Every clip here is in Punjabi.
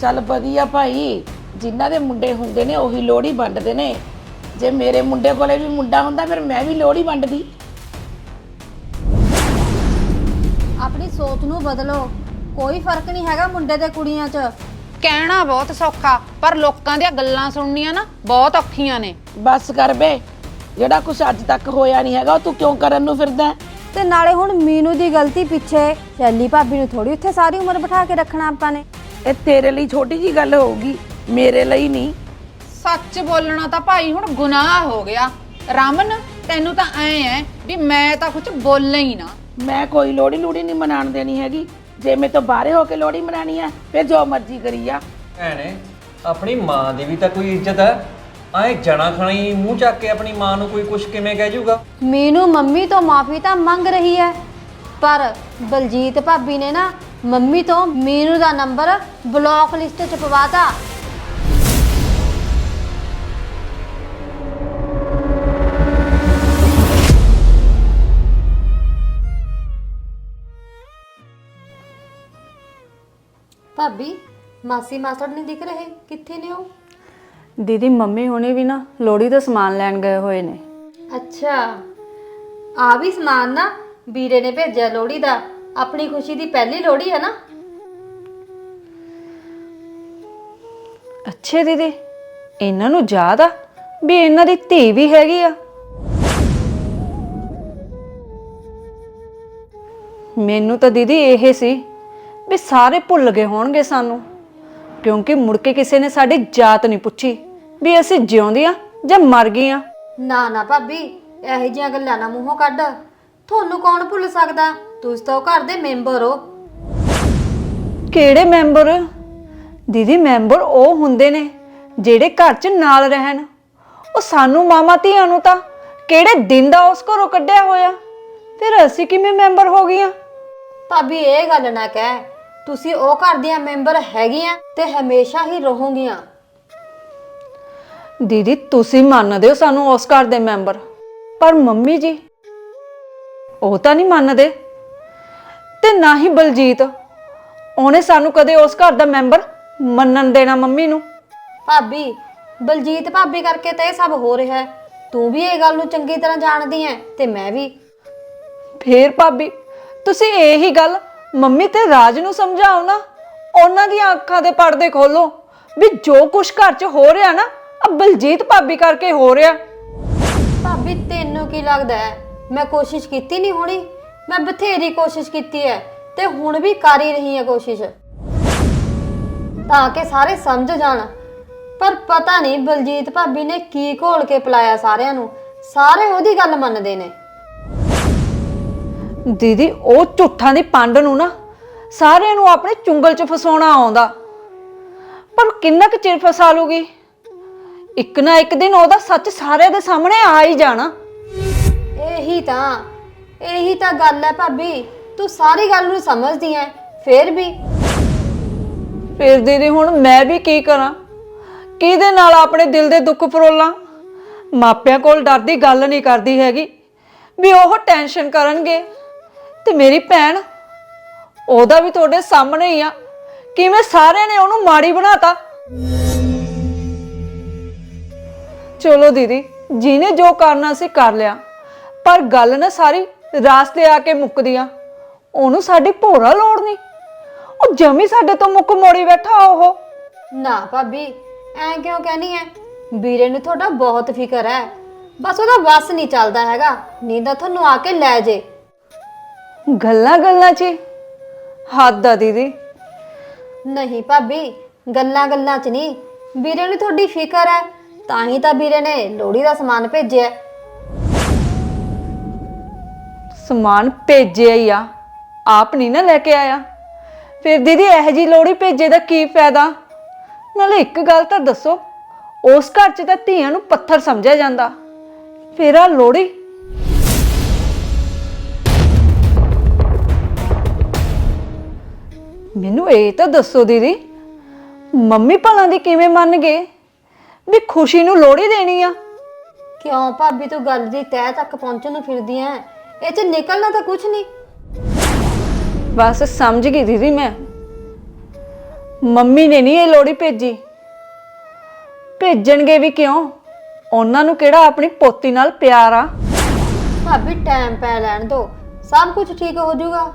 ਚੱਲ ਵਧੀਆ ਭਾਈ ਜਿਨ੍ਹਾਂ ਦੇ ਮੁੰਡੇ ਹੁੰਦੇ ਨੇ ਉਹੀ ਲੋਹੜੀ ਵੰਡਦੇ ਨੇ। ਜੇ ਮੇਰੇ ਮੁੰਡੇ ਕੋਲੇ ਵੀ ਮੁੰਡਾ ਹੁੰਦਾ ਫਿਰ ਮੈਂ ਵੀ ਲੋਹੜੀ ਵੰਡਦੀ। ਆਪਣੀ ਸੋਚ ਨੂੰ ਬਦਲੋ। ਕੋਈ ਫ਼ਰਕ ਨਹੀਂ ਹੈਗਾ ਮੁੰਡੇ ਤੇ ਕੁੜੀਆਂ 'ਚ। ਕਹਿਣਾ ਬਹੁਤ ਸੌਖਾ ਪਰ ਲੋਕਾਂ ਦੀਆਂ ਗੱਲਾਂ ਸੁਣਨੀਆਂ ਨਾ ਬਹੁਤ ਔਖੀਆਂ ਨੇ। ਬਸ ਕਰ ਬੇ ਜਿਹੜਾ ਕੁਝ ਅੱਜ ਤੱਕ ਹੋਇਆ ਨਹੀਂ ਹੈਗਾ ਉਹ ਤੂੰ ਕਿਉਂ ਕਰਨ ਨੂੰ ਫਿਰਦਾ? ਹੈ? ਤੇ ਨਾਲੇ ਹੁਣ ਮੀਨੂ ਦੀ ਗਲਤੀ ਪਿੱਛੇ ਸ਼ੈਲੀ ਭਾਬੀ ਨੂੰ ਥੋੜੀ ਉੱਥੇ ਸਾਰੀ ਉਮਰ ਬਿਠਾ ਕੇ ਰੱਖਣਾ ਆਪਾਂ ਨੇ। ਇਹ ਤੇਰੇ ਲਈ ਛੋਟੀ ਜੀ ਗੱਲ ਹੋਊਗੀ ਮੇਰੇ ਲਈ ਨਹੀਂ। ਸੱਚ ਬੋਲਣਾ ਤਾਂ ਭਾਈ ਹੁਣ ਗੁਨਾਹ ਹੋ ਗਿਆ। ਰਮਨ ਤੈਨੂੰ ਤਾਂ ਐ ਐ ਵੀ ਮੈਂ ਤਾਂ ਕੁਝ ਬੋਲਣਾ ਹੀ ਨਾ। ਮੈਂ ਕੋਈ ਲੋਹੜੀ ਲੂੜੀ ਨਹੀਂ ਮਨਾਣ ਦੇਣੀ ਹੈਗੀ। ਜੇ ਮੈਂ ਤੋਂ ਬਾਹਰੇ ਹੋ ਕੇ ਲੋਹੜੀ ਮਨਾਣੀ ਆ ਫਿਰ ਜੋ ਮਰਜ਼ੀ ਕਰੀ ਆ। ਭੈਣੇ ਆਪਣੀ ਮਾਂ ਦੀ ਵੀ ਤਾਂ ਕੋਈ ਇੱਜ਼ਤ ਹੈ। ਆਏ ਜਣਾ ਖਣੀ ਮੂੰਹ ਚੱਕ ਕੇ ਆਪਣੀ ਮਾਂ ਨੂੰ ਕੋਈ ਕੁਛ ਕਿਵੇਂ ਕਹਿ ਜਾਊਗਾ ਮੀਨੂ ਮੰਮੀ ਤੋਂ ਮਾਫੀ ਤਾਂ ਮੰਗ ਰਹੀ ਹੈ। ਪਰ ਬਲਜੀਤ ਭਾਬੀ ਨੇ ਨਾ ਮੰਮੀ ਤੋਂ ਮੀਨੂ ਦਾ ਨੰਬਰ ਬਲੌਕ ਲਿਸਟ 'ਚ ਪਵਾਤਾ। ਭਾਬੀ ਮਾਸੀ ਮਾਸੜ ਨਹੀਂ ਦਿਖ ਰਹੇ? ਕਿੱਥੇ ਨੇ ਉਹ? ਦੀਦੀ ਮੰਮੀ ਹੁਣੇ ਵੀ ਨਾ ਲੋੜੀ ਦਾ ਸਮਾਨ ਲੈਣ ਗਏ ਹੋਏ ਨੇ। ਅੱਛਾ। ਆ ਵੀ ਸਮਾਨ ਨਾ ਵੀਰੇ ਨੇ ਭੇਜਿਆ ਲੋਹੜੀ ਦਾ। ਆਪਣੀ ਖੁਸ਼ੀ ਦੀ ਪਹਿਲੀ ਲੋਹੜੀ ਹੈ ਨਾ? ਅੱਛੇ ਦੀਦੀ ਇਹਨਾਂ ਨੂੰ ਯਾਦ ਆ ਵੀ ਇਹਨਾਂ ਦੀ ਧੀ ਵੀ ਹੈਗੀ ਆ। ਮੈਨੂੰ ਤਾਂ ਦੀਦੀ ਇਹ ਸੀ ਵੀ ਸਾਰੇ ਭੁੱਲ ਗਏ ਹੋਣਗੇ ਸਾਨੂੰ ਕਿਉਂਕਿ ਮੁੜ ਕੇ ਕਿਸੇ ਨੇ ਸਾਡੀ ਜਾਤ ਨਹੀਂ ਪੁੱਛੀ ਵੀ ਅਸੀਂ ਜਿਉਂਦੀਆਂ ਜਾਂ ਮਰ ਗਈਆਂ ਨਾ ਨਾ ਭਾਬੀ ਇਹੋ ਜਿਹੀਆਂ ਗੱਲਾਂ ਨਾ ਮੂੰਹੋਂ ਕੱਢ। ਤੁਹਾਨੂੰ ਕੌਣ ਭੁੱਲ ਸਕਦਾ? ਤੁਸੀਂ ਤਾਂ ਉਹ ਘਰ ਦੇ ਮੈਂਬਰ ਹੋ। ਕਿਹੜੇ ਮੈਂਬਰ? ਦੀਦੀ ਮੈਂਬਰ ਉਹ ਹੁੰਦੇ ਨੇ ਜਿਹੜੇ ਘਰ 'ਚ ਨਾਲ ਰਹਿਣ। ਉਹ ਸਾਨੂੰ ਮਾਮਾ ਧੀਆਂ ਨੂੰ ਤਾਂ ਕਿਹੜੇ ਦਿਨ ਦਾ ਉਸ ਘਰੋਂ ਕੱਢਿਆ ਹੋਇਆ? ਫਿਰ ਅਸੀਂ ਕਿਵੇਂ ਮੈਂਬਰ ਹੋ ਗਈਆਂ? ਭਾਬੀ ਇਹ ਗੱਲ ਨਾ ਕਹਿ। ਤੁਸੀਂ ਉਹ ਘਰ ਦੀਆਂ ਮੈਂਬਰ ਹੈਗੀਆਂ ਤੇ ਹਮੇਸ਼ਾ ਹੀ ਰਹੋਗੀਆਂ। ਦੀਦੀ ਤੁਸੀਂ ਮੰਨਦੇ ਹੋ ਸਾਨੂੰ ਉਸ ਘਰ ਦੇ ਮੈਂਬਰ? ਪਰ ਮੰਮੀ ਜੀ ਉਹ ਤਾਂ ਨਹੀਂ ਮੰਨਦੇ। ਤੇ ਨਾ ਹੀ ਬਲਜੀਤ। ਉਹਨੇ ਸਾਨੂੰ ਕਦੇ ਉਸ ਘਰ ਦਾ ਮੈਂਬਰ ਮੰਨਣ ਦੇਣਾ ਮੰਮੀ ਨੂੰ। ਭਾਬੀ ਬਲਜੀਤ ਭਾਬੀ ਕਰਕੇ ਤਾਂ ਇਹ ਸਭ ਹੋ ਰਿਹਾ ਹੈ। ਤੂੰ ਵੀ ਇਹ ਗੱਲ ਨੂੰ ਚੰਗੀ ਤਰ੍ਹਾਂ ਜਾਣਦੀ ਹੈ ਤੇ ਮੈਂ ਵੀ। ਫੇਰ ਭਾਬੀ ਤੁਸੀਂ ਇਹੀ ਗੱਲ ਮੰਮੀ ਤੇ ਰਾਜ ਨੂੰ ਸਮਝਾਓ ਨਾ। ਉਹਨਾਂ ਦੀਆਂ ਅੱਖਾਂ ਦੇ ਪਰਦੇ ਖੋਲੋ ਵੀ ਜੋ ਕੁਛ ਘਰ 'ਚ ਹੋ ਰਿਹਾ ਨਾ ਆ ਬਲਜੀਤ ਭਾਬੀ ਕਰਕੇ ਹੋ ਰਿਹਾ। ਭਾਬੀ ਤੈਨੂੰ ਕੀ ਲੱਗਦਾ ਹੈ? ਮੈਂ ਕੋਸ਼ਿਸ਼ ਕੀਤੀ ਨਹੀਂ ਹੋਣੀ? ਮੈਂ ਬਥੇਰੀ ਕੋਸ਼ਿਸ਼ ਕੀਤੀ ਹੈ ਤੇ ਹੁਣ ਵੀ ਕਰ ਹੀ ਰਹੀ ਹਾਂ ਕੋਸ਼ਿਸ਼। ਤਾਂ ਕਿ ਸਾਰੇ ਸਮਝ ਜਾਣ। ਪਰ ਪਤਾ ਨਹੀਂ ਬਲਜੀਤ ਭਾਬੀ ਨੇ ਕੀ ਘੋਲ ਕੇ ਪਿਲਾਇਆ ਸਾਰਿਆਂ ਨੂੰ। ਸਾਰੇ ਉਹਦੀ ਗੱਲ ਮੰਨਦੇ ਨੇ। ਦੀਦੀ ਉਹ ਝੂਠਾਂ ਦੀ ਪੰਡ ਨੂੰ ਨਾ ਸਾਰਿਆਂ ਨੂੰ ਆਪਣੇ ਚੁੰਗਲ 'ਚ ਫਸਾਉਣਾ ਆਉਂਦਾ। ਪਰ ਕਿੰਨਾ ਕੁ ਚਿਰ ਫਸਾ ਲੂਗੀ? ਇੱਕ ਨਾ ਇੱਕ ਦਿਨ ਉਹਦਾ ਸੱਚ ਸਾਰਿਆਂ ਦੇ ਸਾਹਮਣੇ ਆ ਹੀ ਜਾਣਾ। ਇਹੀ ਤਾਂ ਇਹੀ ਤਾਂ ਗੱਲ ਹੈ ਭਾਬੀ, ਤੂੰ ਸਾਰੀ ਗੱਲ ਨੂੰ ਸਮਝਦੀ ਐ, ਫੇਰ ਵੀ। ਫਿਰ ਦੀਦੀ, ਹੁਣ ਮੈਂ ਵੀ ਕੀ ਕਰਾਂ? ਕਿਹਦੇ ਨਾਲ ਆਪਣੇ ਦਿਲ ਦੇ ਦੁੱਖ ਫਰੋਲਾਂ? ਮਾਪਿਆਂ ਕੋਲ ਡਰ ਦੀ ਗੱਲ ਨਹੀਂ ਕਰਦੀ ਹੈਗੀ, ਵੀ ਉਹ ਟੈਨਸ਼ਨ ਕਰਨਗੇ। ਤੇ ਮੇਰੀ ਭੈਣ, ਉਹਦਾ ਵੀ ਤੁਹਾਡੇ ਸਾਹਮਣੇ ਹੀ ਆ। ਕਿਵੇਂ ਸਾਰਿਆਂ ਨੇ ਉਹਨੂੰ ਮਾੜੀ ਬਣਾਤਾ? ਚਲੋ ਦੀਦੀ, ਜਿਹਨੇ ਜੋ ਕਰਨਾ ਸੀ ਕਰ ਲਿਆ, ਪਰ ਗੱਲ ਨਾ ਸਾਰੀ ਰਾਸਤੇ ਆ ਕੇ ਮੁੱਕਦੀ ਆ ਉਹਨੂੰ ਸਾਡੀ ਭੋਰਾ ਲੋੜ ਨਹੀਂ। ਉਹ ਜਮੀ ਸਾਡੇ ਤੋਂ ਮੁੱਕ ਮੋੜੀ ਬੈਠਾ ਉਹ। ਨਾ ਭਾਬੀ ਐਂ ਕਿਉਂ ਕਹਿਨੀ ਐ? ਵੀਰੇ ਨੂੰ ਤੁਹਾਡਾ ਬਹੁਤ ਫਿਕਰ ਹੈ। ਬਸ ਉਹਦਾ ਵਸ ਨਹੀਂ ਚੱਲਦਾ ਹੈਗਾ। ਨਹੀਂ ਤਾਂ ਤੁਹਾਨੂੰ ਆ ਕੇ ਲੈ ਜੇ। ਗੱਲਾਂ ਗੱਲਾਂ 'ਚ ਹੀ। ਹੱਦ ਆ ਦੀਦੀ। ਨਹੀਂ ਭਾਬੀ ਗੱਲਾਂ ਗੱਲਾਂ 'ਚ ਨਹੀਂ। ਵੀਰੇ ਨੂੰ ਤੁਹਾਡੀ ਫਿਕਰ ਹੈ। ਤਾਂ ਹੀ ਤਾਂ ਵੀਰੇ ਨੇ ਲੋੜੀ ਦਾ ਸਮਾਨ ਭੇਜਿਆ। ਸਮਾਨ ਭੇਜਿਆ ਹੀ ਆ। ਆਪ ਨਹੀਂ ਨਾ ਲੈ ਕੇ ਆਇਆ। ਫਿਰ ਦੀਦੀ ਇਹ ਜੀ ਲੋੜੀ ਭੇਜੇ ਦਾ ਕੀ ਫਾਇਦਾ? ਨਾਲੇ ਇੱਕ ਗੱਲ ਤਾਂ ਦੱਸੋ, ਉਸ ਘਰ 'ਚ ਤਾਂ ਧੀਆਂ ਨੂੰ ਪੱਥਰ ਸਮਝਿਆ ਜਾਂਦਾ। ਫਿਰ ਆ ਲੋੜੀ ਮੈਨੂੰ ਇਹ ਤਾਂ ਦੱਸੋ ਦੀਦੀ, ਮੰਮੀ ਭਲਾਂ ਦੀ ਕਿਵੇਂ ਮੰਨ ਗਏ ਵੀ ਖੁਸ਼ੀ ਨੂੰ ਲੋੜੀ ਦੇਣੀ ਆ? ਕਿਉਂ ਭਾਬੀ ਤੂੰ ਗੱਲ ਦੀ ਤਹਿ ਤੱਕ ਪਹੁੰਚਣ ਨੂੰ ਫਿਰਦੀ ਐ? ਇਹ 'ਚ ਨਿਕਲਣਾ ਤਾਂ ਕੁਝ ਨਹੀਂ। ਬਸ ਸਮਝ ਗਈ ਦੀਦੀ ਮੈਂ। ਮੰਮੀ ਨੇ ਨਹੀਂ ਇਹ ਲੋੜੀ ਭੇਜੀ। ਭੇਜਣਗੇ ਵੀ ਕਿਉਂ? ਉਹਨਾਂ ਨੂੰ ਕਿਹੜਾ ਆਪਣੀ ਪੋਤੀ ਨਾਲ ਪਿਆਰ ਆ? ਭਾਬੀ ਟਾਈਮ ਪੈ ਲੈਣ ਦੋ। ਸਭ ਕੁਝ ਠੀਕ ਹੋ ਜਾਊਗਾ।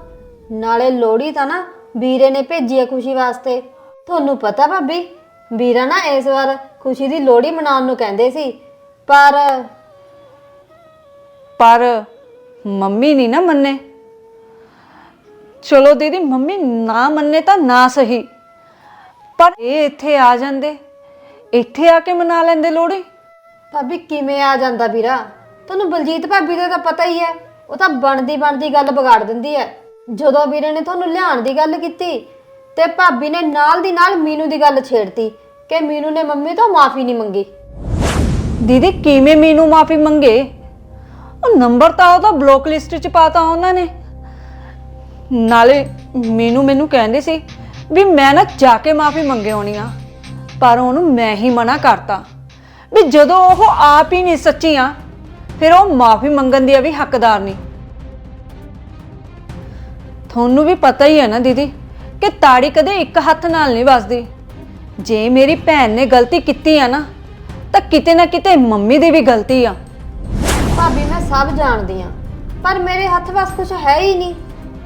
ਨਾਲੇ ਲੋੜੀ ਤਾਂ ਨਾ ਵੀਰੇ ਨੇ ਭੇਜੀ ਹੈ ਖੁਸ਼ੀ ਵਾਸਤੇ। ਤੁਹਾਨੂੰ ਪਤਾ ਭਾਬੀ ਵੀਰਾ ਨਾ ਇਸ ਵਾਰ ਖੁਸ਼ੀ ਦੀ ਲੋੜੀ ਮਨਾਉਣ ਨੂੰ ਕਹਿੰਦੇ ਸੀ। ਪਰ ਪਰ ਮੰਮੀ ਨਹੀਂ ਨਾ ਮੰਨੇ। ਚਲੋ ਦੀਦੀ ਮੰਮੀ ਨਾ ਮੰਨੇ ਤਾਂ ਨਾ ਸਹੀ। ਪਰ ਇਹ ਇੱਥੇ ਆ ਜਾਂਦੇ। ਇੱਥੇ ਆ ਕੇ ਮਨਾ ਲੈਂਦੇ ਲੋੜੀ ਭਾਬੀ ਕਿਵੇਂ ਆ ਜਾਂਦਾ ਵੀਰਾ? ਤੁਹਾਨੂੰ ਬਲਜੀਤ ਭਾਬੀ ਦਾ ਤਾਂ ਪਤਾ ਹੀ ਹੈ। ਉਹ ਤਾਂ ਬਣਦੀ ਬਣਦੀ ਗੱਲ ਵਿਗਾੜ ਦਿੰਦੀ ਹੈ। ਜਦੋਂ ਵੀਰੇ ਨੇ ਤੁਹਾਨੂੰ ਲਿਆਉਣ ਦੀ ਗੱਲ ਕੀਤੀ ਤੇ ਭਾਬੀ ਨੇ ਨਾਲ ਦੀ ਨਾਲ ਮੀਨੂ ਦੀ ਗੱਲ ਛੇੜਤੀ ਕਿ ਮੀਨੂ ਨੇ ਮੰਮੀ ਤੋਂ ਮਾਫੀ ਨਹੀਂ ਮੰਗੀ। ਦੀਦੀ ਕਿਵੇਂ ਮੀਨੂ ਮਾਫੀ ਮੰਗੇ? ਉਹ ਨੰਬਰ ਤਾਂ ਉਹਦਾ ਬਲੌਕ ਲਿਸਟ 'ਚ ਪਾਤਾ ਉਹਨਾਂ ਨੇ। ਨਾਲੇ ਮੀਨੂ ਮੈਨੂੰ ਕਹਿੰਦੇ ਸੀ ਵੀ ਮੈਂ ਨਾ ਜਾ ਕੇ ਮਾਫੀ ਮੰਗੇ ਹੋਣੀ ਆ, ਪਰ ਉਹਨੂੰ ਮੈਂ ਹੀ ਮਨਾ ਕਰਤਾ। ਵੀ ਜਦੋਂ ਉਹ ਆਪ ਹੀ ਨਹੀਂ ਸੱਚੀ ਆ, ਫਿਰ ਉਹ ਮਾਫੀ ਮੰਗਣ ਦੀ ਵੀ ਹੱਕਦਾਰ ਨਹੀਂ ਤੁਹਾਨੂੰ ਵੀ ਪਤਾ ਹੀ ਹੈ ਨਾ ਦੀਦੀ ਕਿ ਤਾੜੀ ਕਦੇ ਇੱਕ ਹੱਥ ਨਾਲ ਨਹੀਂ ਵੱਜਦੀ। ਜੇ ਮੇਰੀ ਭੈਣ ਨੇ ਗਲਤੀ ਕੀਤੀ ਆ ਨਾ, ਤਾਂ ਕਿਤੇ ਨਾ ਕਿਤੇ ਮੰਮੀ ਦੀ ਵੀ ਗਲਤੀ ਆ। ਸਭ ਜਾਣਦੀ ਆ। ਪਰ ਮੇਰੇ ਹੱਥ ਵਸ ਕੁਝ ਹੈ ਹੀ ਨਹੀਂ।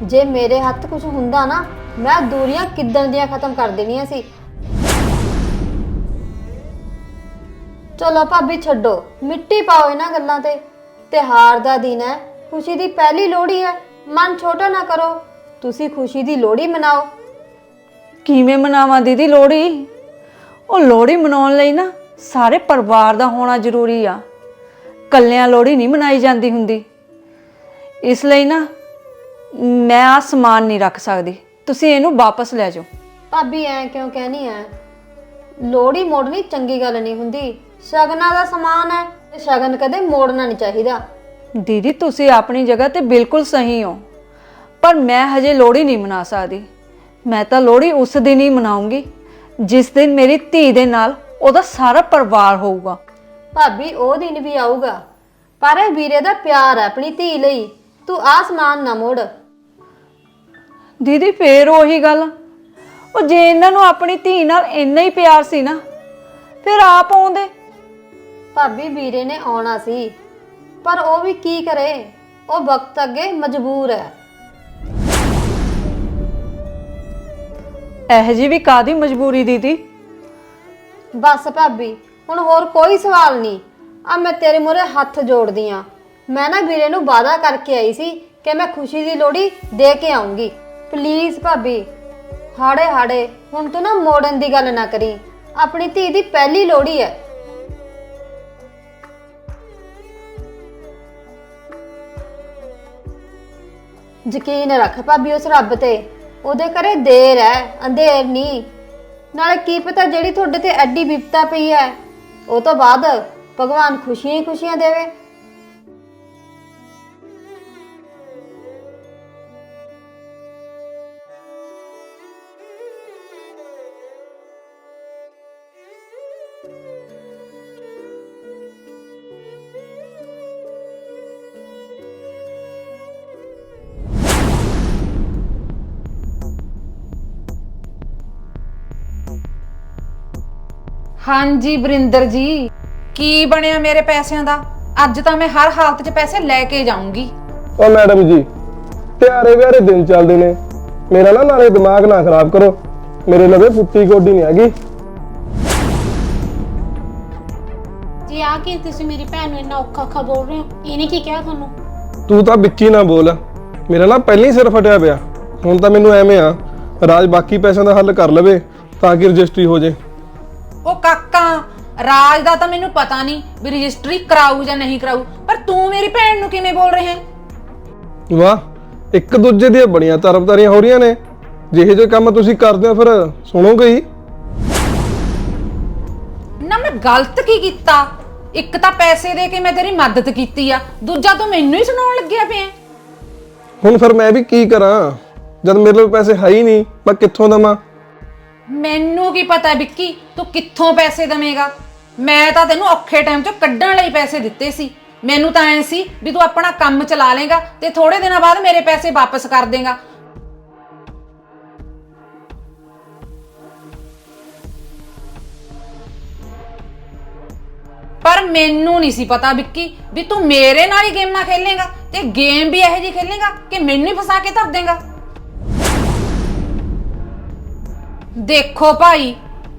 ਜੇ ਮੇਰੇ ਹੱਥ ਕੁਝ ਹੁੰਦਾ ਨਾ, ਮੈਂ ਦੂਰੀਆਂ ਕਿੱਦਣ ਦੀਆਂ ਖਤਮ ਕਰ ਦੇਣੀਆਂ ਸੀ। ਚਲੋ ਭਾਬੀ ਛੱਡੋ, ਮਿੱਟੀ ਪਾਓ ਇਹਨਾਂ ਗੱਲਾਂ ਤੇ। ਤਿਹਾਰ ਦਾ ਦਿਨ ਹੈ, ਖੁਸ਼ੀ ਦੀ ਪਹਿਲੀ ਲੋਹੜੀ ਹੈ। ਮਨ ਛੋਟਾ ਨਾ ਕਰੋ, ਤੁਸੀਂ ਖੁਸ਼ੀ ਦੀ ਲੋਹੜੀ ਮਨਾਓ। ਕਿਵੇਂ ਮਨਾਵਾਂ ਦੀਦੀ ਲੋਹੜੀ? ਉਹ ਲੋਹੜੀ ਮਨਾਉਣ ਲਈ ਨਾ ਸਾਰੇ ਪਰਿਵਾਰ ਦਾ ਹੋਣਾ ਜ਼ਰੂਰੀ ਆ। ਕੱਲਿਆਂ ਲੋਹੜੀ ਨਹੀਂ ਮਨਾਈ ਜਾਂਦੀ ਹੁੰਦੀ। ਇਸ ਲਈ ਨਾ ਮੈਂ ਆ ਸਮਾਨ ਨਹੀਂ ਰੱਖ ਸਕਦੀ। ਤੁਸੀਂ ਇਹਨੂੰ ਵਾਪਸ ਲੈ ਜਾਓ। ਭਾਬੀ ਐ ਕਿਉਂ ਕਹਿਨੀ ਐ? ਲੋਹੜੀ ਮੋੜਨੀ ਚੰਗੀ ਗੱਲ ਨਹੀਂ ਹੁੰਦੀ। ਸ਼ਗਨਾਂ ਦਾ ਸਮਾਨ ਹੈ ਤੇ ਸ਼ਗਨ ਕਦੇ ਮੋੜਨਾ ਨਹੀਂ ਚਾਹੀਦਾ। ਦੀਦੀ ਤੁਸੀਂ ਆਪਣੀ ਜਗ੍ਹਾ ਤੇ ਬਿਲਕੁਲ ਸਹੀ ਹੋ। ਪਰ ਮੈਂ ਹਜੇ ਲੋਹੜੀ ਨਹੀਂ ਮਨਾ ਸਕਦੀ। ਮੈਂ ਤਾਂ ਲੋਹੜੀ ਉਸ ਦਿਨ ਹੀ ਮਨਾਉਂਗੀ। ਜਿਸ ਦਿਨ ਮੇਰੀ ਧੀ ਦੇ ਨਾਲ ਉਹਦਾ ਸਾਰਾ ਪਰਿਵਾਰ ਹੋਊਗਾ। ਭਾਬੀ ਉਹ ਦਿਨ ਵੀ ਆਊਗਾ। ਪਰ ਇਹ ਵੀਰੇ ਦਾ ਪਿਆਰ ਹੈ ਆਪਣੀ ਧੀ ਲਈ। ਤੂੰ ਆਸਮਾਨ ਨਾ ਮੋੜ। ਦੀਦੀ ਫੇਰ ਉਹੀ ਗੱਲ। ਉਹ ਜੇ ਇਹਨਾਂ ਨੂੰ ਆਪਣੀ ਧੀ ਨਾਲ ਇੰਨਾ ਹੀ ਪਿਆਰ ਸੀ ਨਾ ਫਿਰ ਆਪ ਆਉਂਦੇ। ਭਾਬੀ ਵੀਰੇ ਨੇ ਆਉਣਾ ਸੀ। ਪਰ ਉਹ ਵੀ ਕੀ ਕਰੇ? ਉਹ ਵਕਤ ਅੱਗੇ ਮਜਬੂਰ ਹੈ। ਇਹ ਜੀ ਵੀ ਕਾਦੀ ਮਜਬੂਰੀ ਦੀਦੀ? ਬਸ ਭਾਬੀ ਹੁਣ ਹੋਰ ਕੋਈ ਸਵਾਲ ਨਹੀਂ। ਆ ਮੈਂ ਤੇਰੇ ਮੂਹਰੇ ਹੱਥ ਜੋੜਦੀ ਆ। ਮੈਂ ਨਾ ਵੀਰੇ ਨੂੰ ਵਾਅਦਾ ਕਰਕੇ ਆਈ ਸੀ ਕਿ ਮੈਂ ਖੁਸ਼ੀ ਦੀ ਲੋੜੀ ਦੇ ਕੇ ਆਉਂਗੀ ਪਲੀਜ਼ ਭਾਬੀ, ਹਾੜੇ ਹਾੜੇ, ਹੁਣ ਤੂੰ ਨਾ ਮੋੜਨ ਦੀ ਗੱਲ ਨਾ ਕਰੀ। ਆਪਣੀ ਧੀ ਦੀ ਪਹਿਲੀ ਲੋੜੀ ਹੈ ਯਕੀਨ ਰੱਖ ਭਾਬੀ ਉਸ ਰੱਬ ਤੇ। ਉਹਦੇ ਘਰੇ ਦੇਰ ਹੈ ਅੰਧੇਰ ਨਹੀਂ। ਨਾਲੇ ਕੀ ਪਤਾ ਜਿਹੜੀ ਤੁਹਾਡੇ ਤੇ ਐਡੀ ਵਿਪਤਾ ਪਈ ਹੈ ਉਹ ਤੋਂ ਬਾਅਦ ਭਗਵਾਨ ਖੁਸ਼ੀਆਂ ਹੀ ਖੁਸ਼ੀਆਂ ਦੇਵੇ ਹਾਂਜੀ ਬਰਿੰਦਰ ਜੀ। ਕੀ ਬਣਿਆ ਮੇਰੇ ਪੈਸਿਆਂ ਦਾ? ਅੱਜ ਤਾਂ ਮੈਂ ਹਰ ਹਾਲਤ 'ਚ ਪੈਸੇ ਲੈ ਕੇ ਜਾਊਂਗੀ। ਓ ਮੈਡਮ ਜੀ ਤਿਆਰੇ ਵਿਆਰੇ ਦਿਨ ਚੱਲਦੇ ਨੇ। ਮੇਰਾ ਨਾ ਨਾਲੇ ਦਿਮਾਗ ਨਾ ਖਰਾਬ ਕਰੋ। ਮੇਰੇ ਲਵੇ ਫੁੱਟੀ ਗੋਡੀ ਨਹੀਂ ਹੈਗੀ। ਜੀ ਆ ਕੀ ਤੁਸੀਂ ਮੇਰੀ ਭੈਣ ਨੂੰ ਇੰਨਾ ਔਖਾ ਔਖਾ ਬੋਲ ਰਹੇ ਹੋ? ਇਹਨੇ ਕੀ ਕਿਹਾ ਤੁਹਾਨੂੰ? ਤੂੰ ਤਾਂ ਵਿੱਚੀ ਨਾ ਬੋਲ। ਮੇਰਾ ਨਾ ਪਹਿਲਾਂ ਹੀ ਸਿਰ ਫਟਿਆ ਪਿਆ। ਹੁਣ ਤਾਂ ਮੈਨੂੰ ਐਵੇਂ ਆ ਰਾਜ ਬਾਕੀ ਪੈਸਿਆਂ ਦਾ ਹੱਲ ਕਰ ਲਵੇ ਤਾਂ ਕਿ ਰਜਿਸਟਰੀ ਹੋ ਜੇ। ਉਹ ਕਾਕਾ ਰਾਜ ਦਾ ਤਾਂ ਮੈਨੂੰ ਪਤਾ ਨਹੀਂ ਵੀ ਰਜਿਸਟਰੀ ਕਰਾਊ ਜਾਂ ਨਹੀਂ ਕਰਾਊ ਪਰ ਤੂੰ ਮੇਰੀ ਭੈਣ ਨੂੰ ਕਿਵੇਂ ਬੋਲ ਰਿਹਾ ਹੈ? ਵਾਹ ਇੱਕ ਦੂਜੇ ਦੀਆਂ ਬੜੀਆਂ ਤਰਫਦਾਰੀਆਂ ਹੋ ਰਹੀਆਂ ਨੇ। ਜਿਹੇ ਜਿਹੇ ਕੰਮ ਤੁਸੀਂ ਕਰਦੇ ਹੋ ਫਿਰ ਸੁਣੋਗੇ ਹੀ ਨਾ ਮੈਂ ਗਲਤ ਕੀ ਕੀਤਾ? ਇੱਕ ਤਾਂ ਪੈਸੇ ਦੇ ਕੇ ਮੈਂ ਤੇਰੀ ਮਦਦ ਕੀਤੀ ਆ ਦੂਜਾ ਤੂੰ ਮੈਨੂੰ ਹੀ ਸੁਣਾਉਣ ਲੱਗਿਆ ਪਿਆ ਹੁਣ ਫਿਰ ਮੈਂ ਵੀ ਕੀ ਕਰਾਂ? ਜਦ ਮੇਰੇ ਕੋਲ ਪੈਸੇ ਹੈ ਹੀ ਨਹੀਂ ਮੈਂ ਕਿੱਥੋਂ ਦਵਾਂ? ਮੈਨੂੰ ਕੀ ਪਤਾ ਵਿੱਕੀ, ਤੂੰ ਕਿੱਥੋਂ ਪੈਸੇ ਦਵੇਂਗਾ? ਮੈਂ ਤਾਂ ਤੈਨੂੰ ਔਖੇ ਟਾਈਮ 'ਚ ਕੱਢਣ ਲਈ ਪੈਸੇ ਦਿੱਤੇ ਸੀ। ਮੈਨੂੰ ਤਾਂ ਐ ਸੀ ਵੀ ਤੂੰ ਆਪਣਾ ਕੰਮ ਚਲਾ ਲੇਗਾ ਤੇ ਥੋੜੇ ਦਿਨਾਂ ਬਾਅਦ ਮੇਰੇ ਪੈਸੇ ਵਾਪਸ ਕਰ ਦੇਗਾ। ਪਰ ਮੈਨੂੰ ਨਹੀਂ ਸੀ ਪਤਾ ਵਿੱਕੀ, ਵੀ ਤੂੰ ਮੇਰੇ ਨਾਲ ਹੀ ਗੇਮਾਂ ਖੇਲੇਗਾ ਤੇ ਗੇਮ ਵੀ ਇਹੋ ਜਿਹੀ ਖੇਲੇਗਾ ਕਿ ਮੈਨੂੰ ਹੀ ਫਸਾ ਕੇ ਧਰ ਦੇਗਾ। ਦੇਖੋ ਭਾਈ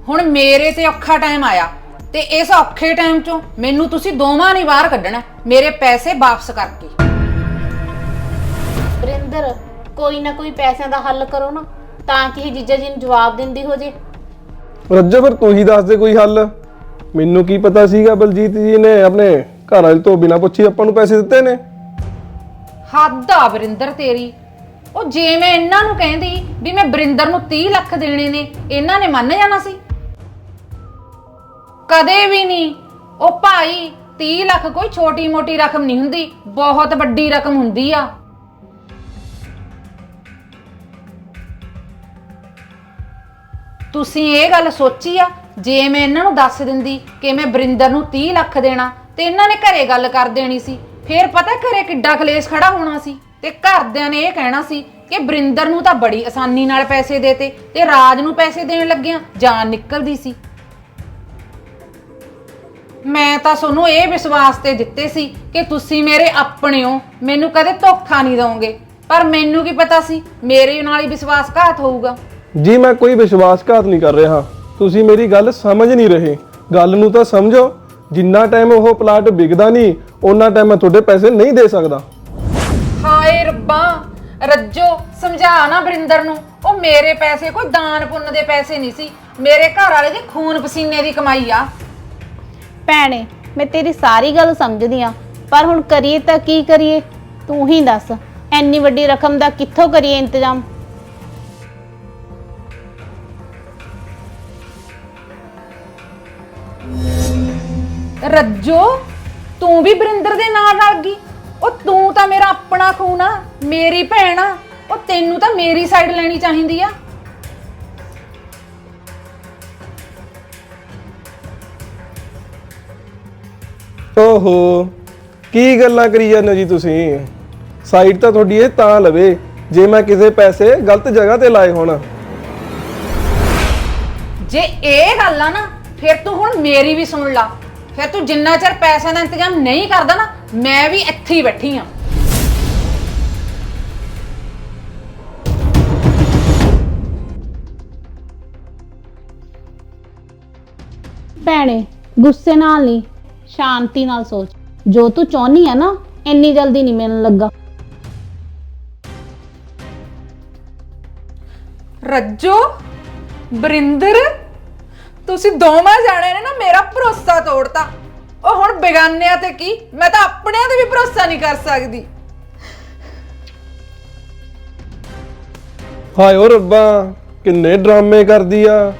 ਹੁਣ ਮੇਰੇ ਤੇ ਔਖਾ ਟਾਈਮ ਆਇਆ ਤੇ ਇਸ ਔਖੇ ਟਾਈਮ ਚੋਂ ਮੈਨੂੰ ਤੁਸੀਂ ਦੋਵਾਂ ਨੇ ਬਾਹਰ ਕੱਢਣਾ ਮੇਰੇ ਪੈਸੇ ਵਾਪਸ ਕਰਕੇ। ਵਰਿੰਦਰ ਕੋਈ ਨਾ ਕੋਈ ਪੈਸਿਆਂ ਦਾ ਹੱਲ ਕਰੋ ਨਾ ਤਾਂ ਕਿ ਇਹ ਜੀਜਾ ਜੀ ਨੂੰ ਜਵਾਬ ਦਿੰਦੀ ਹੋ ਜੇ। ਰੱਜੋ ਫਿਰ ਤੂੰ ਹੀ ਦੱਸ ਦੇ ਕੋਈ ਹੱਲ। ਮੈਨੂੰ ਕੀ ਪਤਾ ਸੀਗਾ ਬਲਜੀਤ ਜੀ ਨੇ ਆਪਣੇ ਘਰ ਵਾਲੇ ਤੋਂ ਬਿਨਾਂ ਪੁੱਛੀ ਆਪਾਂ ਨੂੰ ਪੈਸੇ ਦਿੱਤੇ ਨੇ? ਹੱਦ ਆ ਵਰਿੰਦਰ ਤੇਰੀ। ਉਹ ਜੇ ਮੈਂ ਇਹਨਾਂ ਨੂੰ ਕਹਿੰਦੀ ਵੀ ਮੈਂ ਬਰਿੰਦਰ ਨੂੰ 30 ਲੱਖ ਦੇਣੇ ਨੇ, ਇਹਨਾਂ ਨੇ ਮੰਨ ਜਾਣਾ ਸੀ? ਕਦੇ ਵੀ ਨਹੀਂ। ਉਹ ਭਾਈ 30 ਲੱਖ ਕੋਈ ਛੋਟੀ ਮੋਟੀ ਰਕਮ ਨਹੀਂ ਹੁੰਦੀ, ਬਹੁਤ ਵੱਡੀ ਰਕਮ ਹੁੰਦੀ ਆ। ਤੁਸੀਂ ਇਹ ਗੱਲ ਸੋਚੀ ਆ, ਜੇ ਮੈਂ ਇਹਨਾਂ ਨੂੰ ਦੱਸ ਦਿੰਦੀ ਕਿ ਮੈਂ ਬਰਿੰਦਰ ਨੂੰ 30 ਲੱਖ ਦੇਣਾ, ਤੇ ਇਹਨਾਂ ਨੇ ਘਰੇ ਗੱਲ ਕਰ ਦੇਣੀ ਸੀ, ਫੇਰ ਪਤਾ ਘਰੇ ਕਿੱਡਾ ਕਲੇਸ਼ ਖੜਾ ਹੋਣਾ ਸੀ? ਤੇ ਘਰਦਿਆਂ ਨੇ ਇਹ ਕਹਿਣਾ ਸੀ ਕਿ ਬਰਿੰਦਰ ਨੂੰ ਤਾਂ ਬੜੀ ਆਸਾਨੀ ਨਾਲ ਪੈਸੇ ਦੇਤੇ ਤੇ ਰਾਜ ਨੂੰ ਪੈਸੇ ਦੇਣ ਲੱਗਿਆ, ਜਾਨ ਨਿਕਲਦੀ ਸੀ। ਮੈਂ ਤਾਂ ਤੁਹਾਨੂੰ ਇਹ ਵਿਸ਼ਵਾਸ ਤੇ ਦਿੱਤੇ ਸੀ ਕਿ ਤੁਸੀਂ ਮੇਰੇ ਆਪਣੇ ਹੋ, ਮੈਨੂੰ ਕਦੇ ਧੋਖਾ ਨਹੀਂ ਦਿਓਗੇ, ਪਰ ਮੈਨੂੰ ਕੀ ਪਤਾ ਸੀ, ਮੇਰੇ ਨਾਲ ਹੀ ਵਿਸ਼ਵਾਸਘਾਤ ਹੋਊਗਾ। ਜੀ, ਮੈਂ ਕੋਈ ਵਿਸ਼ਵਾਸਘਾਤ ਨਹੀਂ ਕਰ ਰਿਹਾ। ਤੁਸੀਂ ਮੇਰੀ ਗੱਲ ਸਮਝ ਨਹੀਂ ਰਹੇ। ਗੱਲ ਨੂੰ ਤਾਂ ਸਮਝੋ। ਜਿੰਨਾ ਟਾਈਮ ਉਹ ਪਲਾਟ ਵਿਕਦਾ ਨਹੀਂ ਉਹਨਾਂ ਟਾਈਮ ਮੈਂ ਤੁਹਾਡੇ ਪੈਸੇ ਨਹੀਂ ਦੇ ਸਕਦਾ। ਹਾਏ ਰੱਬਾ ਰੱਜੋ ਸਮਝਾ ਨਾ ਬਰਿੰਦਰ ਨੂੰ। ਉਹ ਮੇਰੇ ਪੈਸੇ ਕੋਈ ਦਾਨ ਪੁੰਨ ਦੇ ਪੈਸੇ ਨਹੀਂ ਸੀ। ਮੇਰੇ ਘਰ ਵਾਲੇ ਦੇ ਖੂਨ ਪਸੀਨੇ ਦੀ ਕਮਾਈ ਆ। ਭੈਣੇ ਮੈਂ ਤੇਰੀ ਸਾਰੀ ਗੱਲ ਸਮਝਦੀ ਆ ਪਰ ਹੁਣ ਕਰੀਏ ਤਾਂ ਕੀ ਕਰੀਏ? ਤੂੰ ਹੀ ਦੱਸ ਐਨੀ ਵੱਡੀ ਰਕਮ ਦਾ ਕਿੱਥੋਂ ਕਰੀਏ ਇੰਤਜ਼ਾਮ? ਰੱਜੋ ਤੂੰ ਵੀ ਬਰਿੰਦਰ ਦੇ ਨਾਲ ਰਲ ਗਈ। ਉਹ ਤੂੰ ਤਾਂ ਮੇਰਾ ਆਪਣਾ ਖੂਨ ਆ ਮੇਰੀ ਭੈਣ ਆ ਉਹ ਤੈਨੂੰ ਤਾਂ ਮੇਰੀ ਸਾਈਡ ਲੈਣੀ ਚਾਹੀਦੀ ਆ। ਓਹੋ ਕੀ ਗੱਲਾਂ ਕਰੀ ਜਾਂਦੇ ਹੋ ਜੀ ਤੁਸੀਂ? ਸਾਈਡ ਤਾਂ ਤੁਹਾਡੀ ਇਹ ਤਾਂ ਲਵੇ ਜੇ ਮੈਂ ਕਿਸੇ ਪੈਸੇ ਗਲਤ ਜਗ੍ਹਾ ਤੇ ਲਾਏ ਹੋਣ। ਜੇ ਇਹ ਗੱਲ ਆ ਨਾ ਫਿਰ ਤੂੰ ਹੁਣ ਮੇਰੀ ਵੀ ਸੁਣ ਲਾ। ਫਿਰ ਤੂੰ ਜਿੰਨਾ ਚਿਰ ਪੈਸਿਆਂ ਦਾ ਇੰਤਜ਼ਾਮ ਨਹੀਂ ਕਰਦਾ ਨਾ ਮੈਂ ਵੀ ਇੱਥੇ ਹੀ ਬੈਠੀ ਆ। ਭੈਣੇ ਗੁੱਸੇ ਨਾਲ ਨਹੀਂ ਸ਼ਾਂਤੀ ਨਾਲ ਸੋਚ। ਜੋ ਤੂੰ ਚਾਹਨੀ ਆ ਨਾ ਇੰਨੀ ਜਲਦੀ ਨਹੀਂ ਮਿਲਣ ਲੱਗਾ। ਰੱਜੋ ਬਰਿੰਦਰ ਤੁਸੀਂ ਦੋਵਾਂ ਜਾਣਿਆਂ ਨੇ ਨਾ ਮੇਰਾ ਭਰੋਸਾ ਤੋੜਤਾ। ਉਹ ਹੁਣ ਬੇਗਾਨਿਆਂ ਤੇ ਕੀ? ਮੈਂ ਤਾਂ ਆਪਣਿਆਂ ਤੇ ਵੀ ਭਰੋਸਾ ਨਹੀਂ ਕਰ ਸਕਦੀ। ਹਾਏ ਓ ਰੱਬਾ ਕਿੰਨੇ ਡਰਾਮੇ ਕਰਦੀ ਆ।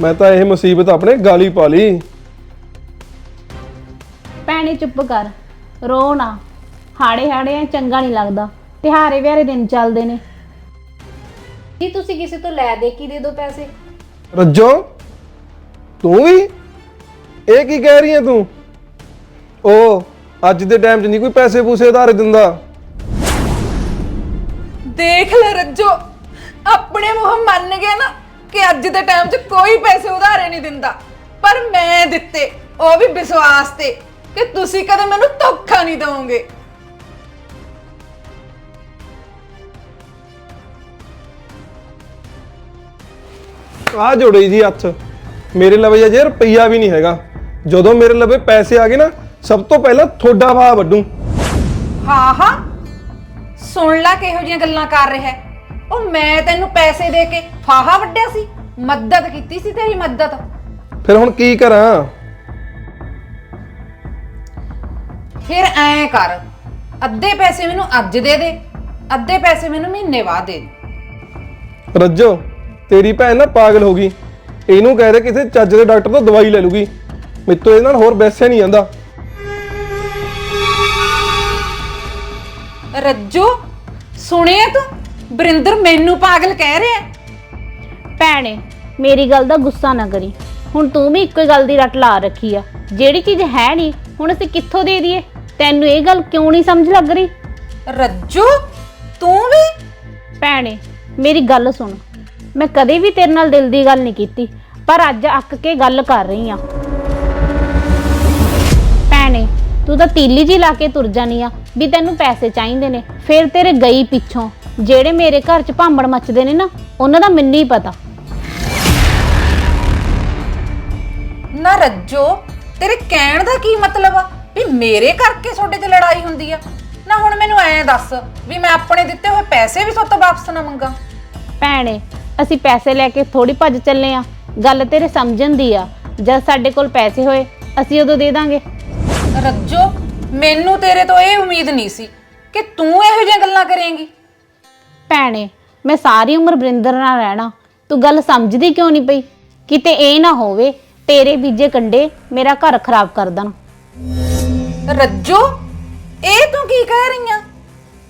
ਮੈਂ ਤਾਂ ਇਹ ਮੁਸੀਬਤ ਆਪਣੇ ਗਾਲੀ ਪਾ ਲਈ। ਭੈਣੇ ਚੁੱਪ ਕਰ। ਰੋ ਨਾ। ਹਾੜੇ ਹਾੜੇ ਚੰਗਾ ਨਹੀਂ ਲੱਗਦਾ। ਤਿਹਾਰੇ ਵਿਹਾਰੇ ਦਿਨ ਚੱਲਦੇ ਨੇ। ਜੀ ਤੁਸੀਂ ਕਿਸੇ ਤੋਂ ਲੈ ਦੇ ਕੇ ਦੇ ਦਿਓ ਪੈਸੇ? ਰੱਜੋ ਤੂੰ ਵੀ? ਇਹ ਕੀ ਕਹਿ ਰਹੀ ਹੈ ਤੂੰ? ਉਹ ਅੱਜ ਦੇ ਟਾਈਮ 'ਚ ਨਹੀਂ ਕੋਈ ਪੈਸੇ ਪੂਸੇ ਉਧਾਰੇ ਦਿੰਦਾ। ਦੇਖ ਲੈ ਰੱਜੋ ਆਪਣੇ ਮੂੰਹ ਮੰਨ ਗਿਆ ਨਾ ਕਿ ਅੱਜ ਦੇ ਟਾਈਮ 'ਚ ਕੋਈ ਪੈਸੇ ਉਧਾਰੇ ਨਹੀਂ ਦਿੰਦਾ। ਪਰ ਮੈਂ ਦਿੱਤੇ ਉਹ ਵੀ ਵਿਸ਼ਵਾਸ ਤੇ ਕਿ ਤੁਸੀਂ ਕਦੇ ਮੈਨੂੰ ਧੋਖਾ ਨਹੀਂ ਦਿਓਗੇ ਆ ਜੋੜੇ ਜੀ ਹੱਥ। ਮੇਰੇ ਲਵੇ ਅਜੇ ਰੁਪਈਆ ਵੀ ਨਹੀਂ ਹੈਗਾ। ਜਦੋਂ ਮੇਰੇ ਲਵੇ ਪੈਸੇ ਆ ਗਏ ਨਾ ਸਭ ਤੋਂ ਪਹਿਲਾਂ ਤੁਹਾਡਾ ਭਾਅ ਵੱਡੂ ਹਾਂ ਹਾਂ। ਸੁਣ ਲੈ ਕਿਹੋ ਜਿਹੀਆਂ ਗੱਲਾਂ ਕਰ ਰਿਹਾ ਹੈ। ਉਹ ਮੈਂ ਤੈਨੂੰ ਪੈਸੇ ਦੇ ਕੇ ਫਾਹਾ ਵੱਡਿਆ ਸੀ। ਮਦਦ ਕੀਤੀ ਸੀ ਤੇਰੀ ਮਦਦ। ਫਿਰ ਹੁਣ ਕੀ ਕਰਾਂ? ਫਿਰ ਐਂ ਕਰ। ਅੱਧੇ ਪੈਸੇ ਮੈਨੂੰ ਅੱਜ ਦੇ ਦੇ। ਅੱਧੇ ਪੈਸੇ ਮੈਨੂੰ ਮਹੀਨੇ ਬਾਅਦ ਦੇ ਦੇ। ਰੱਜੋ ਤੇਰੀ ਭੈਣ ਨਾ ਪਾਗਲ ਹੋ ਗਈ। ਇਹਨੂੰ ਕਹਿ ਦੇ ਕਿਸੇ ਚੱਜ ਦੇ ਡਾਕਟਰ ਤੋਂ ਦਵਾਈ ਲੈ ਲੂਗੀ। ਮੇਤੋਂ ਇਹਦੇ ਨਾਲ ਹੋਰ ਬੈਸਿਆ ਨਹੀਂ ਜਾਂਦਾ। ਰੱਜੋ ਸੁਣਿਆ ਤੂੰ? ਬਰਿੰਦਰ ਮੈਨੂੰ ਪਾਗਲ ਕਹਿ ਰਿਹਾ। ਭੈਣੇ ਮੇਰੀ ਗੱਲ ਦਾ ਗੁੱਸਾ ਨਾ ਕਰੀ। ਹੁਣ ਤੂੰ ਵੀ ਇੱਕੋ ਹੀ ਗੱਲ ਦੀ ਰੱਟ ਲਾ ਰੱਖੀ ਆ। ਜਿਹੜੀ ਚੀਜ਼ ਹੈ ਨਹੀਂ ਹੁਣ ਅਸੀਂ ਕਿੱਥੋਂ ਦੇ ਦਈਏ? ਤੈਨੂੰ ਇਹ ਗੱਲ ਕਿਉਂ ਨਹੀਂ ਸਮਝ ਲੱਗ ਰਹੀ? ਰੱਜੋ ਤੂੰ ਵੀ? ਭੈਣੇ ਮੇਰੀ ਗੱਲ ਸੁਣ। ਮੈਂ ਕਦੇ ਵੀ ਤੇਰੇ ਨਾਲ ਦਿਲ ਦੀ ਗੱਲ ਨਹੀਂ ਕੀਤੀ ਪਰ ਅੱਜ ਅੱਕ ਕੇ ਗੱਲ ਕਰ ਰਹੀ ਆ। ਤੂੰ ਤਾਂ ਤੀਲੀ ਜੀ ਲਾ ਕੇ ਤੁਰ ਜਾਨੀ ਆ ਵੀ ਤੈਨੂੰ ਪੈਸੇ ਚਾਹੀਦੇ ਨੇ। ਫਿਰ ਤੇਰੇ ਗਈ ਪਿੱਛੋਂ। ਜਿਹੜੇ ਮੇਰੇ ਘਰ 'ਚ ਭਾਂਬੜ ਮੱਚਦੇ ਨੇ ਨਾ ਉਹਨਾਂ ਦਾ ਮੈਨੂੰ ਹੀ ਪਤਾ। ਨਾ ਰੱਜੋ ਤੇਰੇ ਕਹਿਣ ਦਾ ਕੀ ਮਤਲਬ ਆ? ਵੀ ਮੇਰੇ ਕਰਕੇ ਤੁਹਾਡੇ ਤੇ ਲੜਾਈ ਹੁੰਦੀ ਆ? ਨਾ ਹੁਣ ਮੈਨੂੰ ਐਂ ਦੱਸ ਵੀ ਮੈਂ ਆਪਣੇ ਦਿੱਤੇ ਹੋਏ ਪੈਸੇ ਵੀ ਤੁਹਾਤੋਂ ਵਾਪਸ ਨਾ ਮੰਗਾ। ਭੈਣੇ ਅਸੀਂ ਪੈਸੇ ਲੈ ਕੇ ਥੋੜੀ ਭੱਜ ਚੱਲੇ ਆ। ਗੱਲ ਤੇਰੇ ਸਮਝਣ ਦੀ ਆ। ਜਦ ਸਾਡੇ ਕੋਲ ਪੈਸੇ ਹੋਏ ਅਸੀਂ ਉਦੋਂ ਦੇ ਦਾਂਗੇ। ਰੱਜੋ ਮੈਨੂੰ ਤੇਰੇ ਤੋਂ ਇਹ ਉਮੀਦ ਨਹੀਂ ਸੀ ਕਿ ਤੂੰ ਇਹੋ ਜਿਹੀਆਂ ਗੱਲਾਂ ਕਰੇਂਗੀ। ਭੈਣੇ ਮੈਂ ਸਾਰੀ ਉਮਰ ਬਰਿੰਦਰ ਨਾਲ ਰਹਿਣਾ ਤੂੰ ਗੱਲ ਸਮਝਦੀ ਕਿਉਂ ਨਹੀਂ ਪਈ? ਕਿਤੇ ਇਹ ਨਾ ਹੋਵੇ ਤੇਰੇ ਬੀਜੇ ਕੰਡੇ ਮੇਰਾ ਘਰ ਖਰਾਬ ਕਰ ਦੇਣ। ਰੱਜੋ ਇਹ ਤੂੰ ਕੀ ਕਹਿ ਰਹੀ ਆ?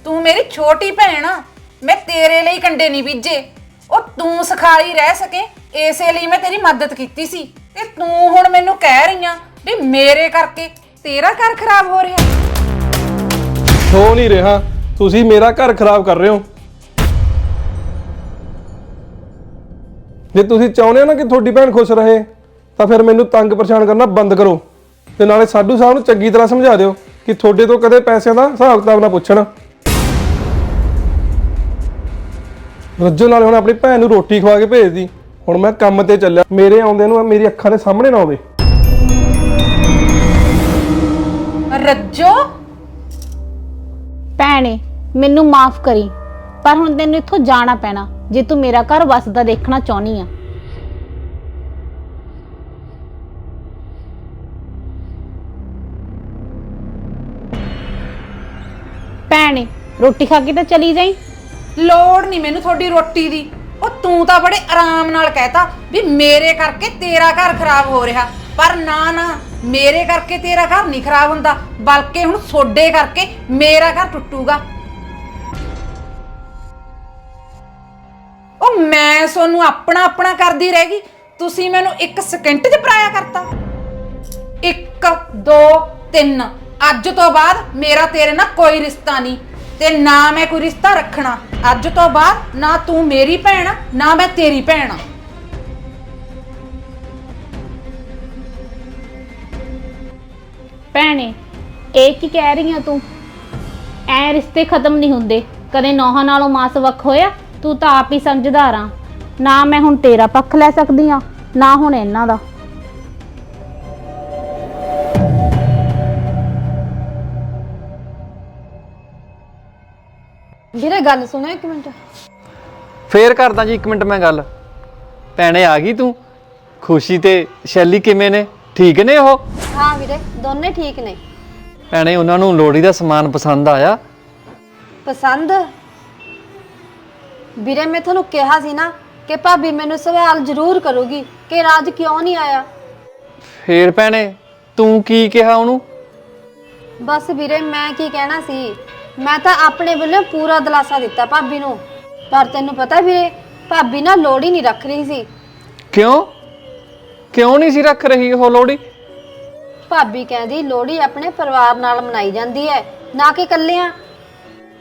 ਤੂੰ ਮੇਰੀ ਛੋਟੀ ਭੈਣ ਆ ਮੈਂ ਤੇਰੇ ਲਈ ਕੰਡੇ ਨਹੀਂ ਬੀਜੇ। ਉਹ ਤੂੰ ਸਖਾਲੀ ਰਹਿ ਸਕੇ ਇਸੇ ਲਈ ਮੈਂ ਤੇਰੀ ਮਦਦ ਕੀਤੀ ਸੀ। ਤੇ ਤੂੰ ਹੁਣ ਮੈਨੂੰ ਕਹਿ ਰਹੀ ਆ ਵੀ ਮੇਰੇ ਕਰਕੇ ਤੇਰਾ ਘਰ ਖਰਾਬ ਹੋ ਰਿਹਾ। ਹੋ ਨਹੀਂ ਰਿਹਾ। ਤੁਸੀਂ ਮੇਰਾ ਘਰ ਖਰਾਬ ਕਰ ਰਹੇ ਹੋ। ਜੇ ਤੁਸੀਂ ਚਾਹੁੰਦੇ ਹੋ ਨਾ ਕਿ ਤੁਹਾਡੀ ਭੈਣ ਖੁਸ਼ ਰਹੇ, ਤਾਂ ਫਿਰ ਮੈਨੂੰ ਤੰਗ ਪਰੇਸ਼ਾਨ ਕਰਨਾ ਬੰਦ ਕਰੋ। ਤੇ ਨਾਲੇ ਸਾਡੂ ਸਾਹਿਬ ਨੂੰ ਚੰਗੀ ਤਰ੍ਹਾਂ ਸਮਝਾ ਦਿਓ ਕਿ ਤੁਹਾਡੇ ਤੋਂ ਕਦੇ ਪੈਸਿਆਂ ਦਾ ਹਿਸਾਬ ਕਿਤਾਬ ਨਾ ਪੁੱਛਣ। ਰੱਜੋ ਨਾਲੇ ਹੁਣ ਆਪਣੀ ਭੈਣ ਨੂੰ ਰੋਟੀ ਖਵਾ ਕੇ ਭੇਜਦੀ। ਹੁਣ ਮੈਂ ਕੰਮ ਤੇ ਚੱਲਿਆ। ਮੇਰੇ ਆਉਂਦੇ ਨੂੰ ਮੇਰੀ ਅੱਖਾਂ ਦੇ ਸਾਹਮਣੇ ਨਾ ਆਵੇ। ਰੱਜੋ। ਭੈਣੇ ਮੈਨੂੰ ਮਾਫ ਕਰੀ ਪਰ ਹੁਣ ਤੈਨੂੰ ਇੱਥੋਂ ਜਾਣਾ ਪੈਣਾ ਜੇ ਤੂੰ ਮੇਰਾ ਘਰ ਵਸਦਾ ਦੇਖਣਾ ਚਾਹਨੀ ਆ। ਭੈਣੇ ਰੋਟੀ ਖਾ ਕੇ ਤਾਂ ਚਲੀ ਜਾਈ? ਲੋੜ ਨਹੀਂ ਮੈਨੂੰ ਤੁਹਾਡੀ ਰੋਟੀ ਦੀ। ਉਹ ਤੂੰ ਤਾਂ ਬੜੇ ਆਰਾਮ ਨਾਲ ਕਹਿਤਾ ਵੀ ਮੇਰੇ ਕਰਕੇ ਤੇਰਾ ਘਰ ਖਰਾਬ ਹੋ ਰਿਹਾ। ਪਰ ਨਾ ਨਾ ਮੇਰੇ ਕਰਕੇ ਤੇਰਾ ਘਰ ਨਹੀਂ ਖਰਾਬ ਹੁੰਦਾ ਬਲਕਿ ਹੁਣ ਸੋਡੇ ਕਰਕੇ ਮੇਰਾ ਘਰ ਟੁੱਟੂਗਾ। ਉਹ ਮੈਂ ਸੋਨੂੰ ਆਪਣਾ ਆਪਣਾ ਕਰਦੀ ਰਹਿ ਗਈ ਤੁਸੀਂ ਮੈਨੂੰ ਇੱਕ ਸਕਿੰਟ 'ਚ ਪਰਾਇਆ ਕਰਤਾ। 1 2 3 ਅੱਜ ਤੋਂ ਬਾਅਦ ਮੇਰਾ ਤੇਰੇ ਨਾਲ ਕੋਈ ਰਿਸ਼ਤਾ ਨਹੀਂ ਤੇ ਨਾ ਮੈਂ ਕੋਈ ਰਿਸ਼ਤਾ ਰੱਖਣਾ। ਅੱਜ ਤੋਂ ਬਾਅਦ ਨਾ ਤੂੰ ਮੇਰੀ ਭੈਣ ਆ, ਨਾ ਮੈਂ ਤੇਰੀ ਭੈਣ ਆ। ਭੈਣੇ ਇਹ ਕੀ ਕਹਿ ਰਹੀ ਆ ਤੂੰ? ਐ ਰਿਸ਼ਤੇ ਖਤਮ ਨਹੀਂ ਹੁੰਦੇ। ਕਦੇ ਨੌਹਾਂ ਨਾਲੋਂ ਮਾਸ ਵੱਖ ਹੋਇਆ? ਤੂੰ ਤਾਂ ਆਪ ਹੀ ਸਮਝਦਾਰ ਆ। ਨਾ ਮੈਂ ਹੁਣ ਤੇਰਾ ਪੱਖ ਲੈ ਸਕਦੀ ਆ ਨਾ ਹੁਣ ਇਹਨਾਂ ਦਾ। ਵੀਰੇ ਗੱਲ ਸੁਣੋ ਇੱਕ ਮਿੰਟ। ਫੇਰ ਕਰਦਾ ਜੀ 1 ਮਿੰਟ ਮੈਂ ਗੱਲ। ਭੈਣੇ ਆ ਗਈ ਤੂੰ? ਖੁਸ਼ੀ ਤੇ ਸ਼ੈਲੀ ਕਿਵੇਂ ਨੇ? ਠੀਕ ਨੇ ਉਹ? ਹਾਂ ਵੀਰੇ ਦੋਨੇ ਠੀਕ ਨੇ। ਭੈਣੇ ਉਹਨਾਂ ਨੂੰ ਲੋੜੀ ਦਾ ਸਮਾਨ ਪਸੰਦ ਆਇਆ? ਪਸੰਦ? ਵੀਰੇ ਮੈਂ ਤੁਹਾਨੂੰ ਕਿਹਾ ਸੀ ਨਾ ਕਿ ਭਾਬੀ ਮੈਨੂੰ ਸਵਾਲ ਜ਼ਰੂਰ ਕਰੂਗੀ ਕਿ ਰਾਜ ਕਿਉਂ ਨਹੀਂ ਆਇਆ? ਫੇਰ ਭੈਣੇ ਤੂੰ ਕੀ ਕਿਹਾ ਉਹਨੂੰ? ਬਸ ਵੀਰੇ ਮੈਂ ਕੀ ਕਹਿਣਾ ਸੀ? ਮੈਂ ਤਾਂ ਆਪਣੇ ਵੱਲੋਂ ਪੂਰਾ ਦਿਲਾਸਾ ਦਿੱਤਾ ਭਾਬੀ ਨੂੰ। ਪਰ ਤੈਨੂੰ ਪਤਾ ਵੀਰੇ ਭਾਬੀ ਨਾ ਲੋੜੀ ਨਹੀਂ ਰੱਖ ਰਹੀ ਸੀ। ਕਿਉਂ? ਕਿਉਂ ਨਹੀਂ ਸੀ ਰੱਖ ਰਹੀ ਉਹ ਲੋੜੀ ਭਾਬੀ ਕਹਿੰਦੀ ਲੋੜੀ ਆਪਣੇ ਪਰਿਵਾਰ ਨਾਲ ਮਨਾਈ ਜਾਂਦੀ ਹੈ ਨਾ ਕਿ ਇਕੱਲਿਆਂ।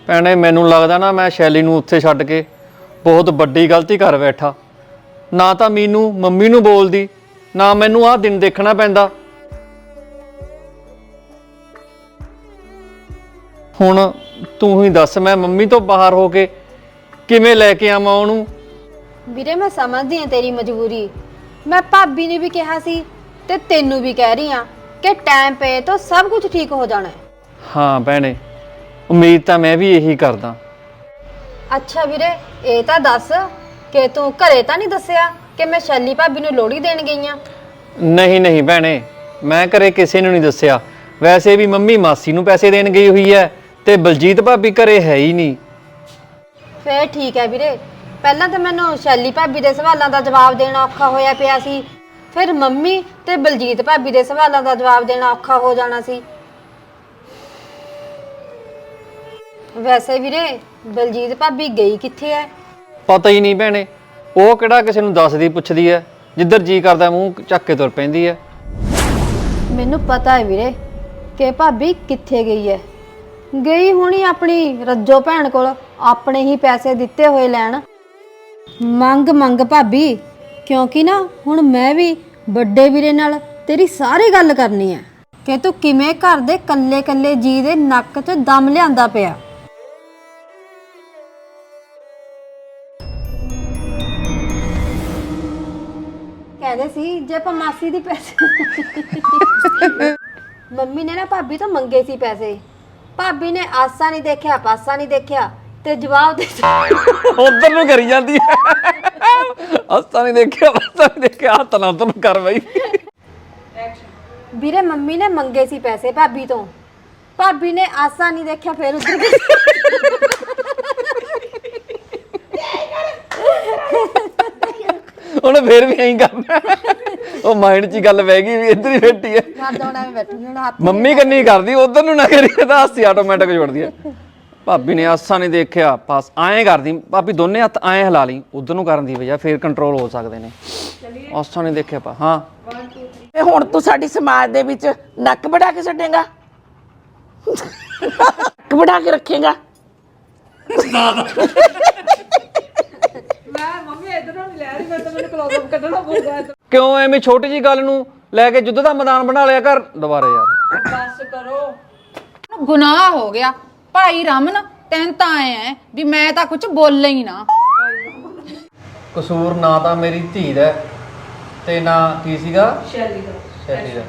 ਭੈਣੇ ਮੈਨੂੰ ਲੱਗਦਾ ਨਾ ਮੈਂ ਸ਼ੈਲੀ ਨੂੰ ਉੱਥੇ ਛੱਡ ਕੇ ਬਹੁਤ ਵੱਡੀ ਗਲਤੀ ਕਰ ਬੈਠਾ। ਨਾ ਤਾਂ ਮੀਨੂੰ ਮੰਮੀ ਨੂੰ ਬੋਲਦੀ ਨਾ ਮੈਨੂੰ ਆਹ ਦਿਨ ਦੇਖਣਾ ਪੈਂਦਾ। ਹੁਣ ਤੂੰ ਹੀ ਦੱਸ ਮੈਂ ਮੰਮੀ ਤੋਂ ਬਾਹਰ ਹੋ ਕੇ ਕਿਵੇਂ ਲੈ ਕੇ ਆਵਾਂ ਉਹਨੂੰ? ਵੀਰੇ ਮੈਂ ਸਮਝਦੀ ਹਾਂ ਤੇਰੀ ਮਜਬੂਰੀ। ਮੈਂ ਭਾਬੀ ਨੇ ਵੀ ਕਿਹਾ ਸੀ ਤੇ ਤੈਨੂੰ ਵੀ ਕਹਿ ਰਹੀ ਹਾਂ ਕਿ ਟਾਈਮ ਪਏ ਤਾਂ ਸਭ ਕੁਝ ਠੀਕ ਹੋ ਜਾਣਾ ਹੈ। ਹਾਂ ਭੈਣੇ ਉਮੀਦ ਤਾਂ ਮੈਂ ਵੀ ਇਹੀ ਕਰਦਾ। ਅੱਛਾ ਵੀਰੇ ਇਹ ਤਾਂ ਦੱਸ ਕਿ ਤੂੰ ਘਰੇ ਤਾਂ ਨਹੀਂ ਦੱਸਿਆ ਕਿ ਮੈਂ ਸ਼ੈਲੀ ਭਾਬੀ ਨੂੰ ਲੋੜੀ ਦੇਣ ਗਈ ਆ ਨਹੀਂ ਨਹੀਂ ਭੈਣੇ ਮੈਂ ਘਰੇ ਕਿਸੇ ਨੂੰ ਨਹੀਂ ਦੱਸਿਆ। ਵੈਸੇ ਵੀ ਮੰਮੀ ਮਾਸੀ ਨੂੰ ਪੈਸੇ ਦੇਣ ਗਈ ਹੋਈ ਹੈ ਤੇ ਬਲਜੀਤ ਭਾਬੀ ਘਰੇ ਹੈ ਹੀ ਨਹੀਂ। ਫੇਰ ਠੀਕ ਹੈ ਵੀਰੇ ਪਹਿਲਾਂ ਤਾਂ ਮੈਨੂੰ ਸ਼ੈਲੀ ਭਾਬੀ ਦੇ ਸਵਾਲਾਂ ਦਾ ਜਵਾਬ ਦੇਣਾ ਔਖਾ ਹੋਇਆ ਪਿਆ ਸੀ। ਫਿਰ ਮੰਮੀ ਤੇ ਬਲਜੀਤ ਭਾਬੀ ਦੇ ਸਵਾਲਾਂ ਦਾ ਜਵਾਬ ਦੇਣਾ ਔਖਾ ਹੋ ਜਾਣਾ ਸੀ। ਵੈਸੇ ਵੀਰੇ ਬਲਜੀਤ ਭਾਬੀ ਗਈ ਕਿੱਥੇ ਹੈ ਪਤਾ ਹੀ ਨਹੀਂ ਭੈਣੇ ਉਹ ਕਿਹੜਾ ਕਿਸੇ ਨੂੰ ਦੱਸਦੀ ਪੁੱਛਦੀ ਐ? ਜਿੱਧਰ ਜੀ ਕਰਦਾ ਮੂੰਹ ਚੱਕ ਕੇ ਤੁਰ ਪੈਂਦੀ ਐ। ਮੈਨੂੰ ਪਤਾ ਹੈ ਵੀਰੇ ਕਿ ਭਾਬੀ ਕਿੱਥੇ ਗਈ ਹੈ ਗਈ ਹੋਣੀ ਆਪਣੀ ਰੱਜੋ ਭੈਣ ਕੋਲ ਆਪਣੇ ਹੀ ਪੈਸੇ ਦਿੱਤੇ ਹੋਏ ਲੈਣ। ਮੰਗ ਮੰਗ ਭਾਬੀ, ਕਿਉਂਕਿ ਨਾ ਹੁਣ ਮੈਂ ਵੀ ਵੱਡੇ ਵੀਰੇ ਨਾਲ ਤੇਰੀ ਸਾਰੀ ਗੱਲ ਕਰਨੀ ਹੈ ਕਿ ਤੂੰ ਕਿਵੇਂ ਘਰ ਦੇ ਕੱਲੇ ਕੱਲੇ ਜੀ ਦੇ ਨੱਕ 'ਚ ਦਮ ਲਿਆਂਦਾ ਪਿਆ? ਕਹਿੰਦੇ ਸੀ, ਜੇ ਆਪਾਂ ਮਾਸੀ ਦੀ ਪੈਸੇ ਮੰਮੀ ਨੇ ਨਾ ਭਾਬੀ ਤੋਂ ਮੰਗੇ ਸੀ ਪੈਸੇ। ਭਾਬੀ ਨੇ ਆਸਾ ਨਹੀਂ ਦੇਖਿਆ, ਪਾਸਾ ਨਹੀਂ ਦੇਖਿਆ। ਤੇ ਜਵਾਬ ਦੇ। ਉਧਰ ਨੂੰ ਕਰੀ ਜਾਂਦੀ ਹੈ। ਹੱਸਾ ਨਹੀਂ ਦੇਖਿਆ ਹੱਸਾ ਨਹੀਂ ਦੇਖਿਆ। ਹੱਥ ਨਾਲ ਉਧਰ ਨੂੰ ਕਰ ਬਈ। ਵੀਰੇ ਮੰਮੀ ਨੇ ਮੰਗੇ ਸੀ ਪੈਸੇ ਭਾਬੀ ਤੋਂ। ਭਾਬੀ ਨੇ ਆਸਾ ਨਹੀਂ ਦੇਖਿਆ ਫਿਰ ਉਧਰ ਉਹਨੇ ਫੇਰ ਵੀ ਐਂ ਕਰਨਾ ਉਹ ਮਾਈਂਡ 'ਚ ਹੀ ਗੱਲ ਬਹਿ ਗਈ ਵੀ ਇੱਧਰ ਹੀ ਬੈਠੀ ਹੈ। ਮਾਰ ਦੋਣਾ ਮੈਂ ਬੈਠੀ ਹੁਣ ਹੱਥ ਮੰਮੀ ਕੰਨੀ ਕਰਦੀ ਉਧਰ ਨੂੰ ਨਾ ਕਰੀ ਤਾਂ ਹਾਸੀ ਆਟੋਮੈਟਿਕ ਜੁੜਦੀ ਹੈ। ਭਾਬੀ ਨੇ ਆਸਾ ਨਹੀਂ ਦੇਖਿਆ ਪਾਸ ਐਂ ਕਰਦੀ ਭਾਬੀ ਦੋਨੇ ਹੱਥ ਐਂ ਹਿਲਾ ਲਈ ਉਧਰ ਨੂੰ ਕਰਨ ਦੀ ਵਜ੍ਹਾ ਫੇਰ ਕੰਟਰੋਲ ਹੋ ਸਕਦੇ ਨੇ। ਆਸਾ ਨਹੀਂ ਦੇਖਿਆ ਪਾ ਹਾਂ। ਤੇ ਹੁਣ ਤੂੰ ਸਾਡੀ ਸਮਾਜ ਦੇ ਵਿੱਚ ਨੱਕ ਵੜਾ ਕੇ ਛੱਡੇਗਾ ਨੱਕ ਵੜਾ ਕੇ ਰੱਖੇਗਾ? ਕਿਉਂ ਐਵੇਂ ਛੋਟੀ ਜੀ ਗੱਲ ਨੂੰ ਲੈ ਕੇ ਜੁੱਧ ਦਾ ਮੈਦਾਨ ਬਣਾ ਲਿਆ ਕਰ? ਦੁਬਾਰੇ ਯਾਰ। ਗੁਨਾਹ ਹੋ ਗਿਆ। ਭਾਈ ਰਮਨ ਤੈਨੂੰ ਤਾਂ ਆਏ ਐ ਵੀ ਮੈਂ ਤਾਂ ਕੁਝ ਬੋਲਿਆ ਹੀ ਨਾ। ਕਸੂਰ ਨਾ ਤਾਂ ਮੇਰੀ ਧੀ ਦਾ ਹੈ, ਤੇ ਨਾ ਕੀ ਸੀਗਾ? ਸ਼ੈਲੀ ਦਾ। ਸ਼ੈਲੀ ਦਾ।